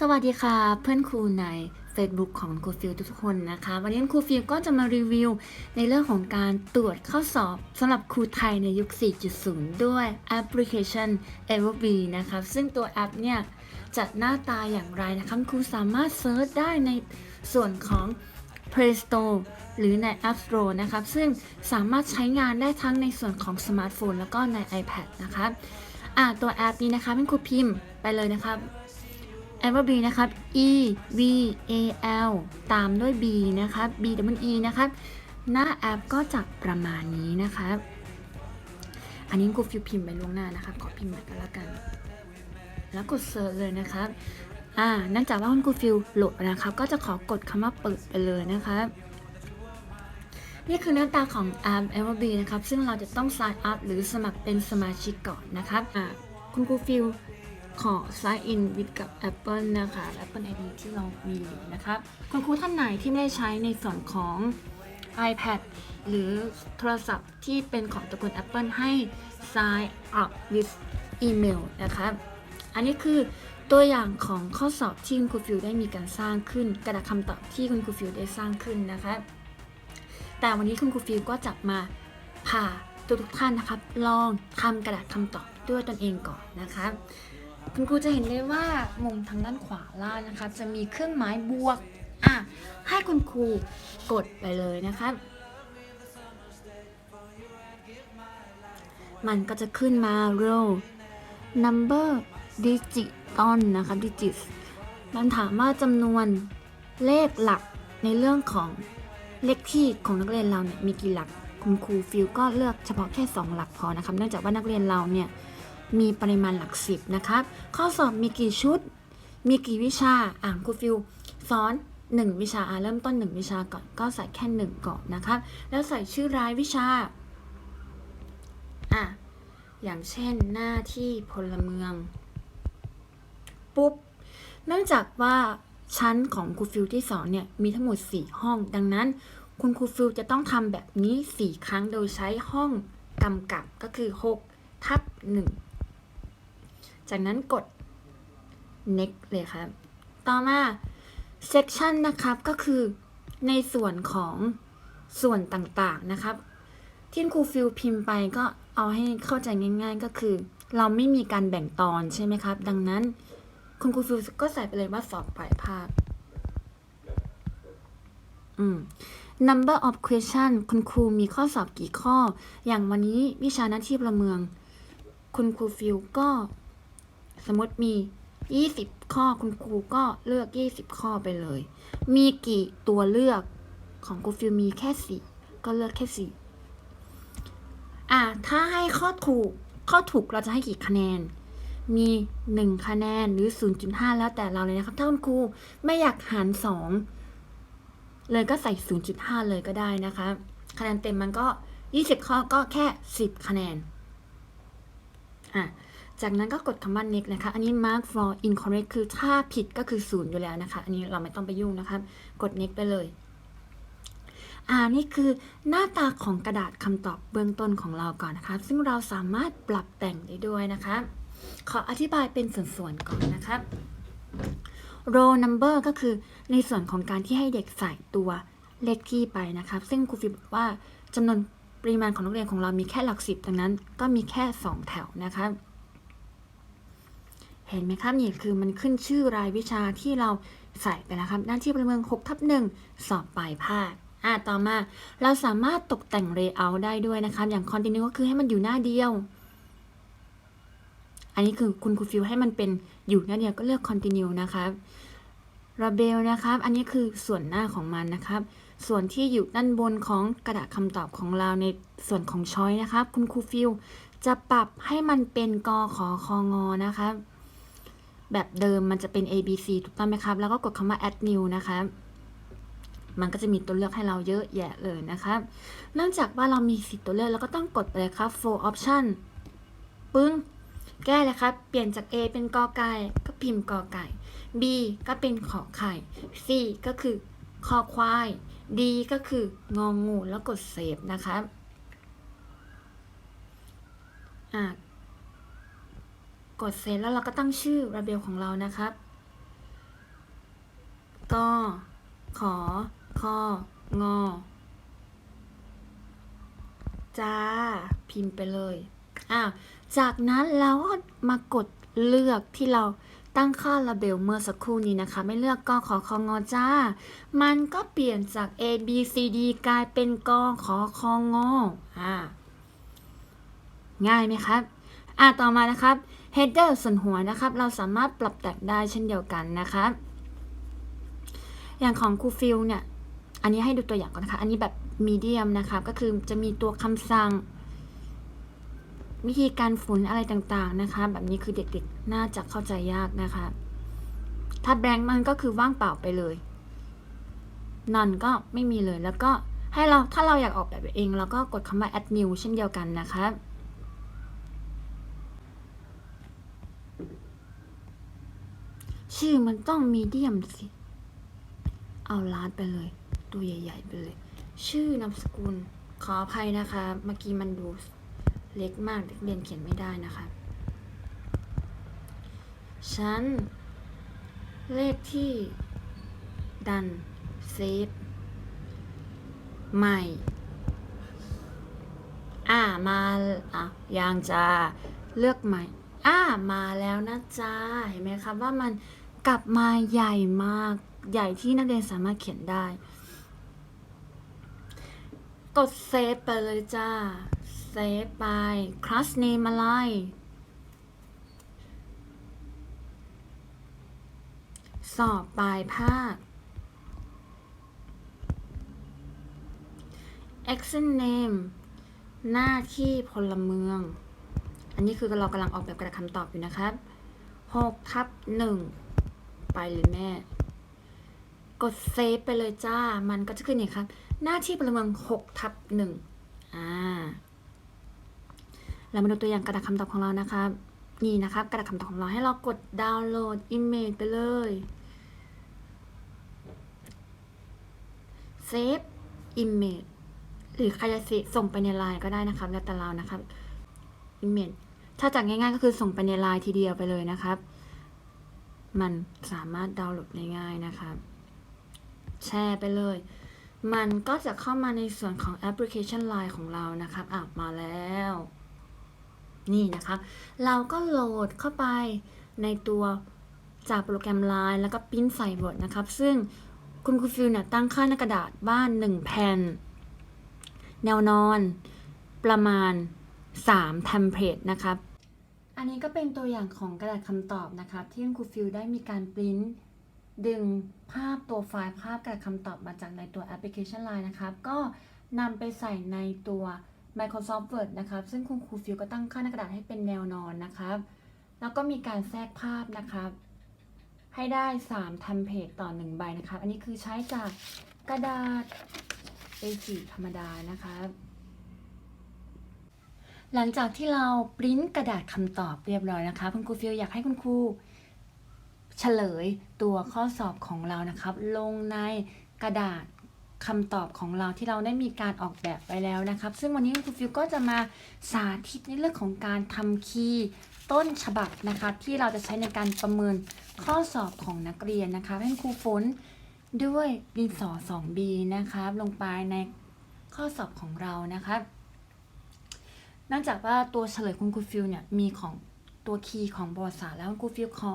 สวัสดีค่ะเพื่อนครูใน Facebook ของครูฟิลทุกคนนะคะ วันนี้ครูฟิลก็จะมารีวิว ในเรื่องของการตรวจข้อสอบสำหรับครูไทยในยุค 4.0 ด้วยแอปพลิเคชัน e v e r b นะคะซึ่งตัวแอปเนี่ยจะหน้าตาอย่างไรนะคะครูสามารถเซิร์ชได้ในส่วนของ Play Store หรือใน App Store นะครับ ซึ่งสามารถใช้งานได้ทั้งในส่วนของสมาร์ทโฟนแล้วก็ใน iPad นะคะอ่าตัวแอปนี้นะคะเป็นครูพิมพ์ไปเลยนะครับ แอปว่า B นะครับ E V A L ตามด้วย B นะครับ B W E นะครับ หน้าแอปก็จะประมาณนี้นะครับอันนี้กูฟิวพิมพ์ไปล่วงหน้านะครับขอพิมพ์ใหม่ก็แล้วกัน แล้วกดเซิร์ชเลยนะครับอ่าเนื่องจากว่าคุณกูฟิวโหลดนะครับ ก็จะขอกดคำว่าเปิดไปเลยนะครับนี่คือหน้าตาของแอป m อ b นะครับ ซึ่งเราจะต้อง sign up หรือสมัครเป็นสมาชิกก่อนนะครับอ่าคุณกูฟิว ขอ sign in with กับ Apple นะคะ Apple ID ที่เรามีอยู่นะครับ คุณครูท่านไหนที่ไม่ได้ใช้ในส่วนของ iPad หรือโทรศัพท์ที่เป็นของตระกูล Apple ให้ sign up with email นะครับ อันนี้คือตัวอย่างของข้อสอบที่คุณครูฟิวได้มีการสร้างขึ้น กระดาษคำตอบที่คุณครูฟิวได้สร้างขึ้นนะคะ แต่วันนี้คุณครูฟิวก็จะมาพาทุกทุกท่านนะครับ ลองทำกระดาษคำตอบด้วยตนเองก่อนนะคะ คุณครูจะเห็นได้ว่ามุมทางด้านขวาล่างนะคะ จะมีเครื่องหมายบวกอะให้คุณครูกดไปเลยนะคะ มันก็จะขึ้นมา row number digiton นะคะ digits มันถามว่าจำนวนเลขหลักในเรื่องของเลขที่ของนักเรียนเราเนี่ยมีกี่หลัก คุณครูฟิลก็เลือกเฉพาะแค่ 2 หลักพอนะครับเนื่องจากว่านักเรียนเราเนี่ย มีปริมาณหลักสิบนะครับ ข้อสอบมีกี่ชุด มีกี่วิชา อ่านครูฟิวสอน 1 วิชา อะเริ่มต้น 1 วิชาก่อน ก็ใส่แค่ 1 ก่อนนะครับ แล้วใส่ชื่อรายวิชา อะ อย่างเช่นหน้าที่พลเมือง ปุ๊บ เนื่องจากว่าชั้นของครูฟิวที่สอนเนี่ย มีทั้งหมด 4 ห้อง ดังนั้น คุณครูฟิวจะต้องทำแบบนี้ 4 ครั้งโดยใช้ห้องกำกับก็คือ 6 ทับ 1 จากนั้นกด next เลยครับ ต่อมา section นะครับก็คือในส่วนของส่วนต่างๆนะครับ ที่ครูฟิลพิมพ์ไปก็เอาให้เข้าใจง่าย ๆ ก็คือ เราไม่มีการแบ่งตอนใช่ไหมครับ ดังนั้นคุณครูฟิลก็ใส่ไปเลยว่าสอบปลายภาคอืม number of question คุณครูมีข้อสอบกี่ข้อ อย่างวันนี้วิชาหน้าที่พลเมือง คุณครูฟิลก็ สมมติมี 20 ข้อคุณครูก็เลือก 20 ข้อไปเลย มีกี่ตัวเลือกของครูฟิลมีแค่ 4 ก็เลือกแค่ 4 อะ ถ้าให้ข้อถูก ข้อถูกเราจะให้กี่คะแนน มี 1 คะแนนหรือ 0.5 แล้วแต่เราเลยนะครับ ถ้าคุณครูไม่อยากหาร 2 เลยก็ใส่ 0.5 เลยก็ได้นะคะ คะแนนเต็มมันก็ 20 ข้อก็แค่ 10 คะแนน อะ จากนั้นก็กดคำว่า next นะคะ อันนี้ mark for incorrect คือถ้าผิดก็คือ0อยู่แล้วนะคะ อันนี้เราไม่ต้องไปยุ่งนะครับกด next ไปเลย อ่า นี่คือหน้าตาของกระดาษคำตอบเบื้องต้นของเราก่อนนะคะ ซึ่งเราสามารถปรับแต่งได้ด้วยนะคะ ขออธิบายเป็นส่วนๆก่อนนะครับ row number ก็คือในส่วนของการที่ให้เด็กใส่ตัวเลขที่ไปนะครับซึ่งครูฟิบอกว่าจำนวนปริมาณของนักเรียนของเรามีแค่หลักสิบดังนั้นก็มีแค่ 2 แถวนะครับ เห็นไหมครับนี่คือมันขึ้นชื่อรายวิชาที่เราใส่ไปแล้วครับ หน้าที่พลเมือง6ทับ1สอบปลายภาคอะต่อมาเราสามารถตกแต่ง layout ได้ด้วยนะครับ อย่าง continue ก็คือให้มันอยู่หน้าเดียว อันนี้คือคุณครูฟิวให้มันเป็นอยู่หน้าเดียวก็เลือก continue นะครับ Label นะครับ อันนี้คือส่วนหน้าของมันนะครับ ส่วนที่อยู่ด้านบนของกระดาษคำตอบของเราในส่วนของช้อยนะครับ คุณครูฟิวจะปรับให้มันเป็นกขอคองอนะครับ แบบเดิมมันจะเป็น A B C ถูกต้องไหมครับ แล้วก็กดคำว่า add new นะครับมันก็จะมีตัวเลือกให้เราเยอะแยะเลยนะครับเนื่องจากว่าเรามีสิทธิ์ตัวเลือกเราก็ต้องกดไปเลยครับ for option ปึ้ง แก้เลยครับ เปลี่ยนจาก A เป็นกอไก่ ก็พิมพ์กอไก่ B ก็เป็นขอไข่ C ก็คือคอควาย D ก็คืององูแล้วกดเซฟนะครับอะ กดเซฟแล้วเราก็ตั้งชื่อระเบลของเรานะครับก็ขอ คอ งอ จ้า พิมพ์ไปเลยอ้าวจากนั้นเราก็มากดเลือกที่เราตั้งค่าระเบลเมื่อสักครู่นี้นะคะ ไม่เลือกกขอคองอจ้า มันก็เปลี่ยนจาก A B C D กลายเป็นกขอคองออ่าง่ายไหมครับ อ่าต่อมานะครับ header ส่วนหัวนะครับ เราสามารถปรับแต่งได้เช่นเดียวกันนะครับ อย่างของครูฟิลเนี่ย อันนี้ให้ดูตัวอย่างก่อนนะคะ อันนี้แบบมีเดียมนะคะก็คือจะมีตัวคำสั่ง วิธีการฝุนอะไรต่างๆนะคะ แบบนี้คือเด็กๆ น่าจะเข้าใจยากนะคะ ถ้าแบงค์มันก็คือว่างเปล่าไปเลยนอนก็ไม่มีเลยแล้วก็ให้เราถ้าเราอยากออกแบบเอง เราก็กดคำว่า add new เช่นเดียวกันนะคะ ชื่อมันต้องมีเดียมสิ เอาลาดไปเลย ตัวใหญ่ ๆ ไปเลย ชื่อนามสกุล ขออภัยนะคะ เมื่อกี้มันดูเล็กมากเด็กเรียนเขียนไม่ได้นะคะฉันเลขที่ ดัน เซฟ ใหม่ อ่ามาอะยังจะเลือกใหม่อ่ามาแล้วนะจ๊ะเห็นไหมครับว่ามัน กลับมาใหญ่มากใหญ่ที่นักเรียนสามารถเขียนได้ กดเซฟไปเลยจ้า เซฟไปคลาสเนมอะไรสอบปลายภาค action name หน้าที่พลเมือง อันนี้คือเรากำลังออกแบบกระดาษคำตอบอยู่นะครับ6ทับ1 ไปเลยแม่ กดเซฟไปเลยจ้า มันก็จะขึ้นอย่างครับ หน้าที่พลเมือง6ทับ1อ่า เรามาดูตัวอย่างกระดาษคำตอบของเรานะครับ นี่นะครับ กระดาษคำตอบของเราให้เรากดดาวน์โหลด Image ไปเลยเซฟ Image หรือใครจะส่งไปในไลน์ก็ได้นะครับแล้วแต่เรานะครับ Image ถ้าจากง่ายๆก็คือส่งไปในไลน์ทีเดียวไปเลยนะครับ มันสามารถดาวน์โหลดได้ง่ายนะครับแชร์ไปเลย มันก็จะเข้ามาในส่วนของแอปพลิเคชัน Line ของเรานะครับอะมาแล้ว นี่นะคะ เราก็โหลดเข้าไปในตัวจากโปรแกรม Line แล้วก็ปิ้นใส่ Word นะครับ ซึ่งคุณครูฟิลเนี่ยตั้งค่าในกระดาษบ้าน 1 แผ่น แนวนอน ประมาณ 3 เทมเพลตนะครับ อันนี้ก็เป็นตัวอย่างของกระดาษคำตอบนะครับที่คุณครูฟิลได้มีการปริ้นดึงภาพตัวไฟล์ภาพกระดาษคำตอบมาจากในตัวแอปพลิเคชัน Line นะครับ ก็นำไปใส่ในตัว Microsoft Word นะครับ ซึ่งคุณครูฟิลก็ตั้งค่าหน้ากระดาษให้เป็นแนวนอนนะครับ แล้วก็มีการแทรกภาพนะครับ ให้ได้3เทมเพลตต่อ 1 ใบนะครับ อันนี้คือใช้จากกระดาษ A4 ธรรมดานะครับ หลังจากที่เราปริ้นกระดาษคำตอบเรียบร้อยนะคะคุณครูฟิลอยากให้คุณครูเฉลยตัวข้อสอบของเรานะครับ ลงในกระดาษคำตอบของเราที่เราได้มีการออกแบบไปแล้วนะครับ ซึ่งวันนี้คุณครูฟิวก็จะมาสาธิตในเรื่องของการทำคีย์ต้นฉบับนะครับที่เราจะใช้ในการประเมินข้อสอบของนักเรียนนะคะให้ครูฝนด้วยดินสอ 2B นะครับลงไปในข้อสอบของเรานะครับ นื่องจากว่าตัวเฉลยคุณครูฟิวเนี่ยมีของตัวคีย์ของประวัติศาสตร์แล้วคุณครูฟิวขอ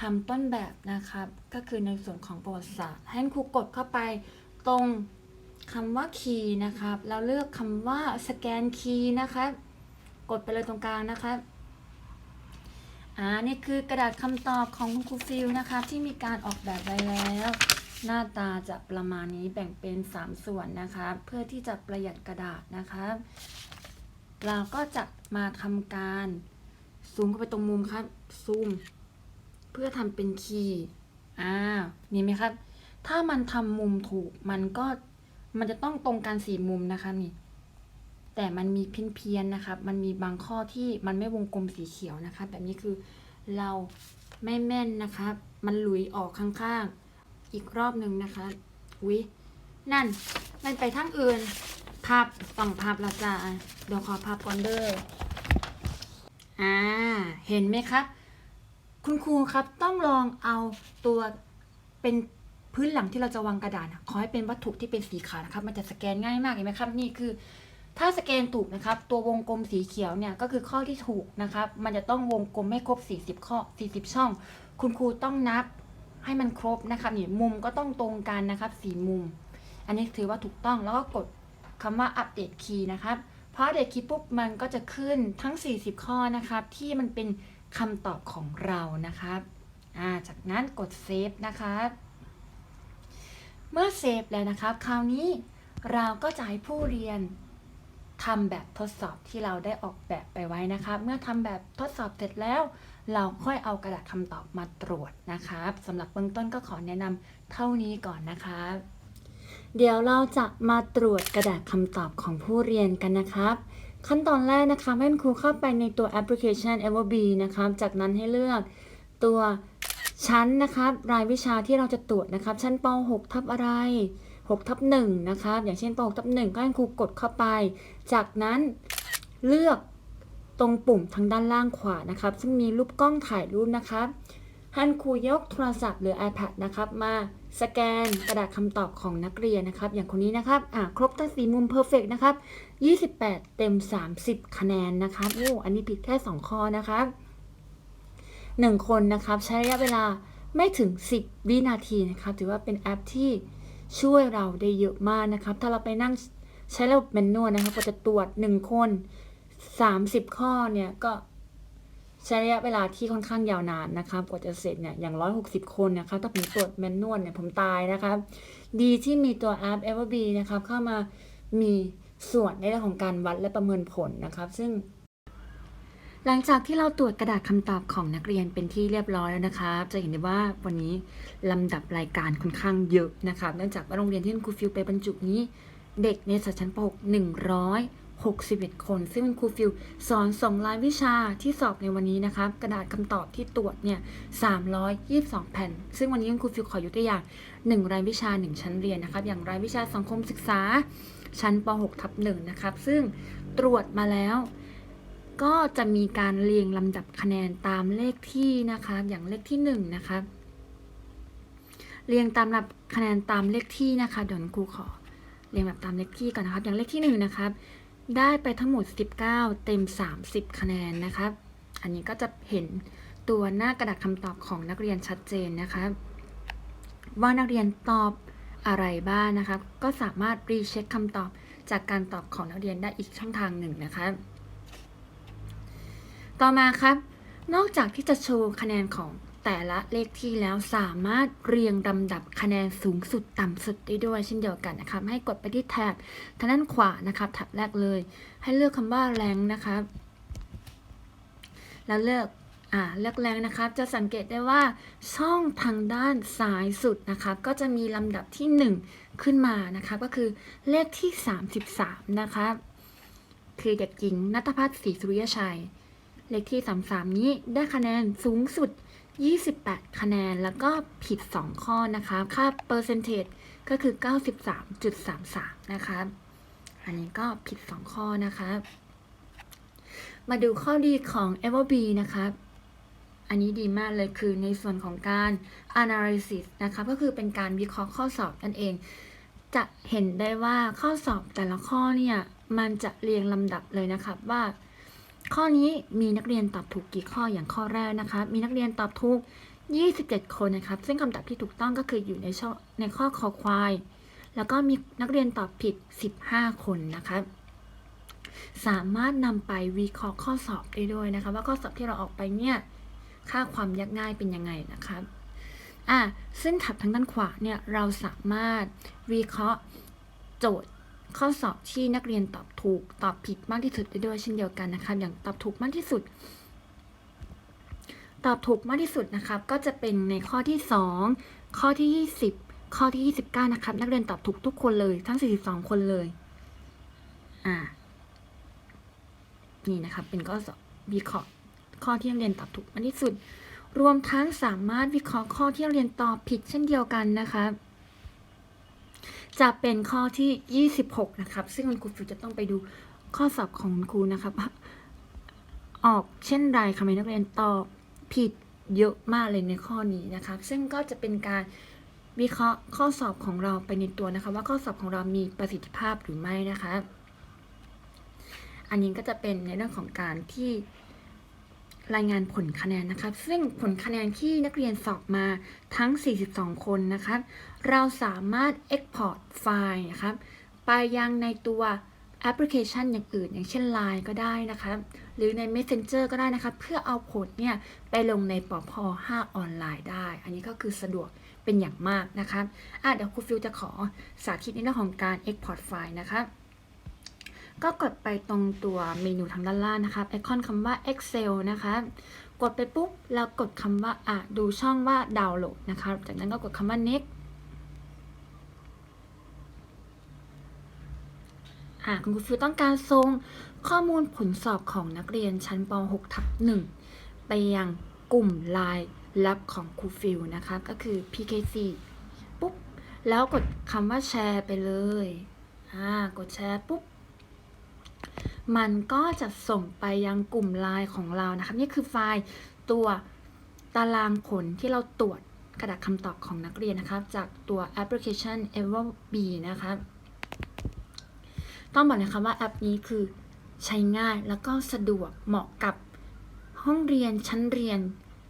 ทำต้นแบบนะครับ ก็คือในส่วนของประวัติศาสตร์ ให้ครูกดเข้าไปตรงคำว่าคีย์นะครับ แล้วเลือกคำว่าสแกนคีย์นะครับ กดไปเลยตรงกลางนะครับอ่านี่คือกระดาษคำตอบของคุณครูฟิลนะครับที่มีการออกแบบไว้แล้ว หน้าตาจะประมาณนี้แบ่งเป็น 3 ส่วนนะครับเพื่อที่จะประหยัดกระดาษนะครับ เราก็จะมาทำการซูมเข้าไปตรงมุมครับซูม เพื่อทำเป็นคีย์อ่านี่ไหมครับ ถ้ามันทำมุมถูกมันก็มันจะต้องตรงกันสี่มุมนะคะนี่ แต่มันมีเพี้ยนๆนะครับ มันมีบางข้อที่มันไม่วงกลมสีเขียวนะคะ แบบนี้คือเราไม่แม่นนะคะมันหลุยออกข้างๆ อีกรอบหนึ่งนะคะวินั่น มันไปทางอื่น พับต้องพับละจ้าเดี๋ยวขอพับก่อนเด้ออ่า เห็นไหมครับ คุณครูครับต้องลองเอาตัวเป็นพื้นหลังที่เราจะวางกระดาษอะขอให้เป็นวัตถุที่เป็นสีขาวนะครับ มันจะสแกนง่ายมากเห็นไหมครับ นี่คือ ถ้าสแกนถูกนะครับ ตัววงกลมสีเขียวเนี่ยก็คือข้อที่ถูกนะครับ มันจะต้องวงกลมให้ครบ 40 ข้อ 40 ช่อง คุณครูต้องนับให้มันครบนะครับนี่มุมก็ต้องตรงกันนะครับสีมุม อันนี้ถือว่าถูกต้องแล้วก็กด คำว่าอัปเดตคีย์นะครับพออัปเดตคีย์ปุ๊บมันก็จะขึ้นทั้ง 40 ข้อนะครับที่มันเป็นคำตอบของเรานะครับาจากนั้นกดเซฟนะครับเมื่อเซฟแล้วนะครับ คราวนี้เราก็จะให้ผู้เรียนทำแบบทดสอบที่เราได้ออกแบบไปไว้นะครับ เมื่อทำแบบทดสอบเสร็จแล้ว เราค่อยเอากระดาษคำตอบมาตรวจนะครับสำหรับเบื้องต้นก็ขอแนะนำเท่านี้ก่อนนะครับ เดี๋ยวเราจะมาตรวจกระดาษคำตอบของผู้เรียนกันนะครับ ขั้นตอนแรกนะคะให้คุณครูเข้าไปในตัวแอปพลิเคชัน e v e r b นะครับ จากนั้นให้เลือกตัวชั้นนะครับ รายวิชาที่เราจะตรวจนะครับ ชั้นป .6 ทับอะไร6ทับ1นะครับ อย่างเช่นป .6 ทับ1ก็ให้ครูกดเข้าไป จากนั้นเลือกตรงปุ่มทางด้านล่างขวานะครับ ซึ่งมีรูปกล้องถ่ายรูปนะครับ ให้ครูยกโทรศัพท์หรือ iPad นะครับ มาสแกนกระดาษคำตอบของนักเรียนนะครับ อย่างคนนี้นะครับอ่าครบทั้งสีมุมเพอร์เฟกนะครับ 28 เต็ม 30 คะแนนนะครับโอ้อันนี้ผิดแค่ 2 ข้อนะครับ 1 คนนะครับ ใช้ระยะเวลาไม่ถึง 10 วินาทีนะครับ ถือว่าเป็นแอปที่ช่วยเราได้เยอะมากนะครับ ถ้าเราไปนั่งใช้ระบบแมนนวลนะครับ ก็จะตรวจ 1 คน 30 ข้อเนี่ยก็ ใช้ระยะเวลาที่ค่อนข้างยาวนานนะครับกว่าจะเสร็จเนี่ยอย่าง 160 คนนะครับถ้าผมตรวจแมนนวลเนี่ยผมตายนะครับดีที่มีตัวแอป e v e r b e นะครับเข้ามามีส่วนในเรื่องของการวัดและประเมินผลนะครับ ซึ่ง หลังจากที่เราตรวจกระดาษคำตอบของนักเรียนเป็นที่เรียบร้อยแล้วนะครับจะเห็นได้ว่าวันนี้ลำดับรายการค่อนข้างเยอะนะครับเนื่องจากว่าโรงเรียนที่คุณครูฟิวไปบรรจุนี้ เด็กในสัชั้นป .6 61 คน ซึ่งครูฟิวสอน 2 รายวิชาที่สอบในวันนี้นะครับกระดาษคำตอบที่ตรวจเนี่ย 322 แผ่น ซึ่งวันนี้ครูฟิวขอยกตัวอย่าง 1 รายวิชา 1 ชั้นเรียนนะครับ อย่างรายวิชาสังคมศึกษา ชั้นป .6 ทับ1นะครับ ซึ่งตรวจมาแล้วก็จะมีการเรียงลำดับคะแนนตามเลขที่นะคะ อย่างเลขที่ 1 นะคะ เรียงตามลำดับคะแนนตามเลขที่นะคะเดี๋ยวครูขอเรียงแบบตามเลขที่ก่อนนะครับ อย่างเลขที่ 1 นะครับ ได้ไปทั้งหมด 19 เต็ม 30 คะแนนนะครับอันนี้ก็จะเห็นตัวหน้ากระดาษคำตอบของนักเรียนชัดเจนนะคะว่านักเรียนตอบอะไรบ้างนะคะ ก็สามารถรีเช็คคำตอบจากการตอบของนักเรียนได้อีกช่องทางหนึ่งนะคะ ต่อมาครับ นอกจากที่จะโชว์คะแนนของ แต่ละเลขที่แล้วสามารถเรียงลำดับคะแนนสูงสุดต่ำสุดได้ด้วยเช่นเดียวกันนะครับให้กดไปที่แท็บทางด้านขวานะครับแท็บแรกเลย ให้เลือกคำว่าแรงนะครับ แล้วเลือกอ่าเลือกแรงนะครับจะสังเกตได้ว่าช่องทางด้านซ้ายสุดนะครับก็จะมีลำดับที่ 1 ขึ้นมานะคะก็คือเลขที่ 33 นะครับคือเด็กหญิงนัทพัฒน์ศรีสุริยชัย เลขที่ 33 นี้ได้คะแนนสูงสุด 28 คะแนนแล้วก็ผิด 2 ข้อนะคะ ค่าเปอร์เซนเทจก็คือ 93.33 นะคะ อันนี้ก็ผิด 2 ข้อนะคะ มาดูข้อดีของ e v e r b นะคะอันนี้ดีมากเลยคือในส่วนของการ analysis นะคะก็คือเป็นการวิเคราะห์ข้อสอบนั่นเอง จะเห็นได้ว่าข้อสอบแต่ละข้อเนี่ย มันจะเรียงลำดับเลยนะครับว่า ข้อนี้มีนักเรียนตอบถูกกี่ข้ออย่างข้อแรกนะคะ มีนักเรียนตอบถูก 27 คนนะครับ ซึ่งคำตอบที่ถูกต้องก็คืออยู่ในช่อในข้อคอควาย แล้วก็มีนักเรียนตอบผิด 15 คนนะคะ สามารถนำไปวิเคราะห์ข้อสอบได้ด้วยนะคะ ว่าข้อสอบที่เราออกไปเนี่ยค่าความยากง่ายเป็นยังไงนะครับอะซึ่งถับทางด้านขวาเนี่ยเราสามารถวิเคราะห์โจทย์ ข้อสอบที่นักเรียนตอบถูกตอบผิดมากที่สุดได้ด้วยเช่นเดียวกันนะครับ อย่างตอบถูกมากที่สุด ตอบถูกมากที่สุดนะครับ ก็จะเป็นในข้อที่ 2 ข้อที่ 20 ข้อที่ 29 นะครับ นักเรียนตอบถูกทุกคนเลยทั้ง 42 คนเลย อ่า นี่นะครับ เป็นข้อสอบวิเคราะห์ข้อที่นักเรียนตอบถูกมากที่สุด รวมทั้งสามารถวิเคราะห์ข้อที่นักเรียนตอบผิดเช่นเดียวกันนะคะ จะเป็นข้อที่ 26 นะครับ ซึ่งคุณครูฟิวจะต้องไปดูข้อสอบของครูนะครับ ออกเช่นไรคำนักเรียนตอบผิดเยอะมากเลยในข้อนี้นะครับ ซึ่งก็จะเป็นการวิเคราะห์ข้อสอบของเราไปในตัวนะคะ ว่าข้อสอบของเรามีประสิทธิภาพหรือไม่นะคะ อันนี้ก็จะเป็นในเรื่องของการที่ รายงานผลคะแนนนะครับ ซึ่งผลคะแนนที่นักเรียนสอบมาทั้ง 42 คนนะครับ เราสามารถ Export ไฟล์นะครับ ไปยังในตัวแอปพลิเคชันอย่างอื่น อย่างเช่น Line ก็ได้นะครับ หรือใน Messenger ก็ได้นะครับ เพื่อเอาผลเนี่ย ไปลงในปพ5ออนไลน์ได้ อันนี้ก็คือสะดวกเป็นอย่างมากนะครับอะเดี๋ยวครูฟิวจะขอสาธิตในเรื่องของการ Export ไฟล์นะครับ ก็กดไปตรงตัวเมนูทางด้านล่างนะครับไอคอนคำว่า Excel นะคะ กดไปปุ๊บแล้วกดคำว่าอะดูช่องว่าดาวน์โหลดนะครับจากนั้นก็กดคำว่า next อะคุณครูฟิวต้องการส่งข้อมูลผลสอบของนักเรียนชั้นป .6 ทับ1ไปยังกลุ่มไลน์ลับของครูฟิวนะคะ ก็คือ PKC ปุ๊บ แล้วกดคำว่าแชร์ไปเลย อ่า กดแชร์ปุ๊บ มันก็จะส่งไปยังกลุ่มไลน์ของเรานะครับ นี่คือไฟล์ตัวตารางผลที่เราตรวจกระดาษคำตอบของนักเรียนนะครับ จากตัวแอปพลิเคชัน e v e r b นะครับต้องบอกนะคะว่าแอปนี้คือใช้ง่ายแล้วก็สะดวกเหมาะกับห้องเรียนชั้นเรียน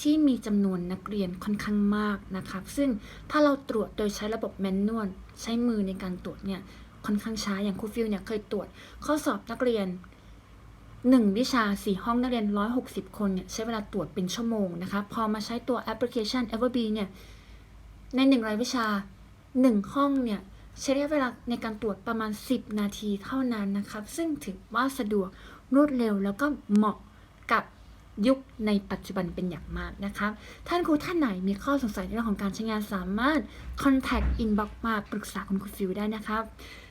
ที่มีจำนวนนักเรียนค่อนข้างมากนะครับ ซึ่งถ้าเราตรวจโดยใช้ระบบแมนนวลใช้มือในการตรวจเนี่ย ค่อนข้างช้าอย่างครูฟิลเนี่ยเคยตรวจข้อสอบนักเรียน1วิชา4ห้องนักเรียน160คนเนี่ยใช้เวลาตรวจเป็นชั่วโมงนะคะพอมาใช้ตัวแอปพลิเคชัน Everbee เนี่ยใน100วิชา1ห้องเนี่ยใช้ระยะเวลาในการตรวจประมาณ 10 นาทีเท่านั้นนะครับ ซึ่งถือว่าสะดวกรวดเร็วแล้วก็เหมาะกับยุคในปัจจุบันเป็นอย่างมากนะครับ ท่านครูท่านไหนมีข้อสงสัยในเรื่องของการใช้งานสามารถ contact inbox มาปรึกษาคุณครูฟิวได้นะครับ